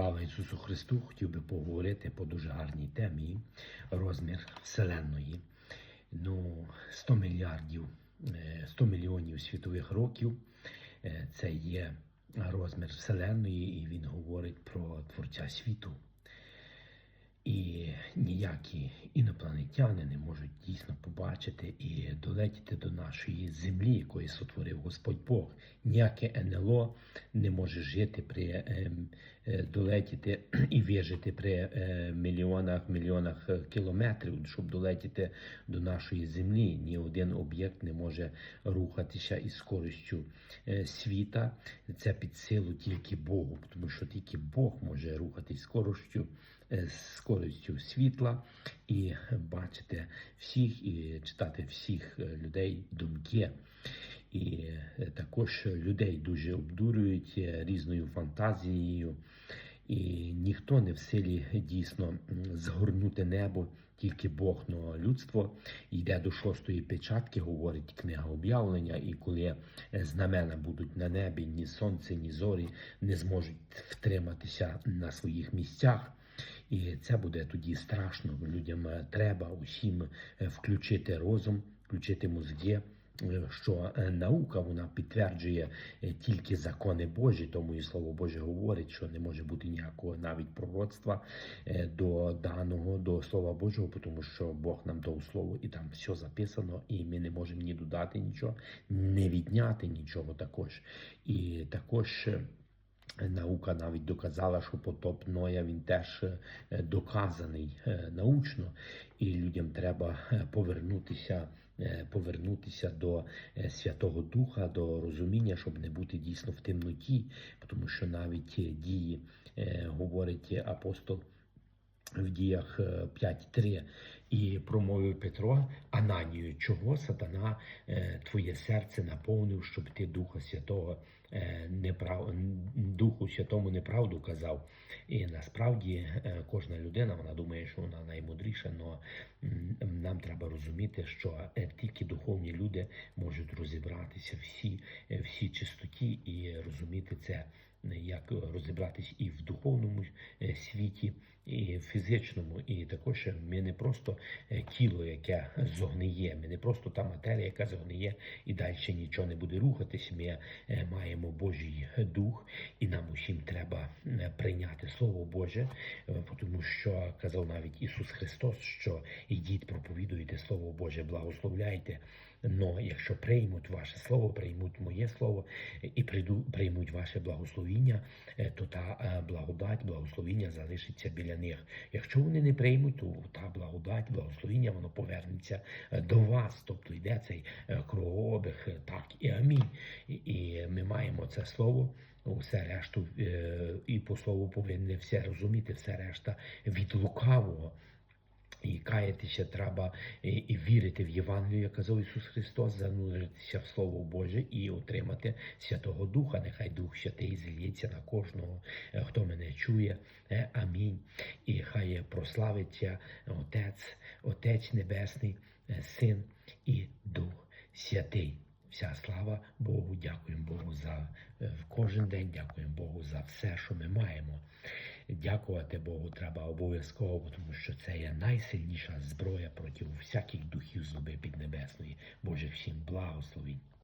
Слава Ісусу Христу! Хотів би поговорити по дуже гарній темі розмір Вселенної. Ну, 100 мільярдів, е, 100 мільйонів світових років. е, Це є розмір Вселенної, і він говорить про Творця світу. І ніякі інопланетяни не можуть дійсно побачити і долетіти до нашої землі, якої сотворив Господь Бог. Ніяке НЛО не може жити при ем, е, долетіти і вижити при е, мільйонах мільйонах е, кілометрів, щоб долетіти до нашої землі. Ні один об'єкт не може рухатися із скоростю е, світа. Це під силу тільки Богу, тому що тільки Бог може рухатись скоростю е, з скоростю світла і бачити всіх, і читати всіх е, людей думки. І е, також людей дуже обдурюють е, різною фантазією, і ніхто не в силі дійсно згорнути небо, тільки Бог. Но людство йде до шостої печатки, говорить книга об'явлення, і коли знамена будуть на небі, ні сонце, ні зорі не зможуть втриматися на своїх місцях. І це буде тоді страшно. Людям треба усім е, включити розум, включити мозги. е, Що е, наука вона підтверджує тільки закони Божі, тому і слово Боже говорить, що не може бути ніякого навіть пророцтва до даного до Слова Божого, тому що Бог нам дав слово, і там все записано, і ми не можемо ні додати нічого, не відняти нічого також. І також. Наука навіть доказала, що потоп Ноя він теж е, доказаний е, научно, і людям треба е, повернутися, повернутися до Святого Духа, до розуміння, щоб не бути дійсно в темноті, тому що навіть дії говорить апостол. В діях е, 5.3 і промовив Петро Ананію, чого сатана твоє серце наповнив, щоб ти Духа Святого неправ... Духу Святому неправду казав. І насправді е, кожна людина вона думає, що вона наймудріша, але нам треба розуміти, що е, тільки духовні люди можуть розібратися всі, е, всі чистоті і розуміти це. Як розібратись і в духовному світі, і в фізичному, і також ми не просто тіло, яке зогниє, ми не просто та матерія, яка зогниє, і далі нічого не буде рухатись. Ми маємо Божий дух, і нам усім треба е, прийняти Слово Боже, е, тому що казав навіть Ісус Христос, що ідіть, проповідуйте Слово Боже, благословляйте. Но якщо приймуть ваше слово, приймуть моє слово і прийду, приймуть ваше благословіння, е, то та е, благодать, благословіння залишиться біля них. Якщо вони не приймуть, то та благодать, благословіння, воно повернеться е, до вас. Тобто йде цей е, кругообіг, е, так і амінь. І ми маємо це слово. Все решту е, і по слову повинні все розуміти, все решта від лукавого. І каятися треба і, і вірити в Євангелію, як казав Ісус Христос, зануритися в Слово Боже і отримати Святого Духа. Нехай Дух Святий зільється на кожного, е, хто мене чує. Е, Амінь. І хай прославиться Отець, Отець Небесний, Син і Дух Святий. Вся слава Богу, дякуємо Богу за е, кожен день, дякуємо Богу за все, що ми маємо. Дякувати Богу треба обов'язково, тому що це є найсильніша зброя проти всяких духів злоби піднебесної. Боже, всім благословінь.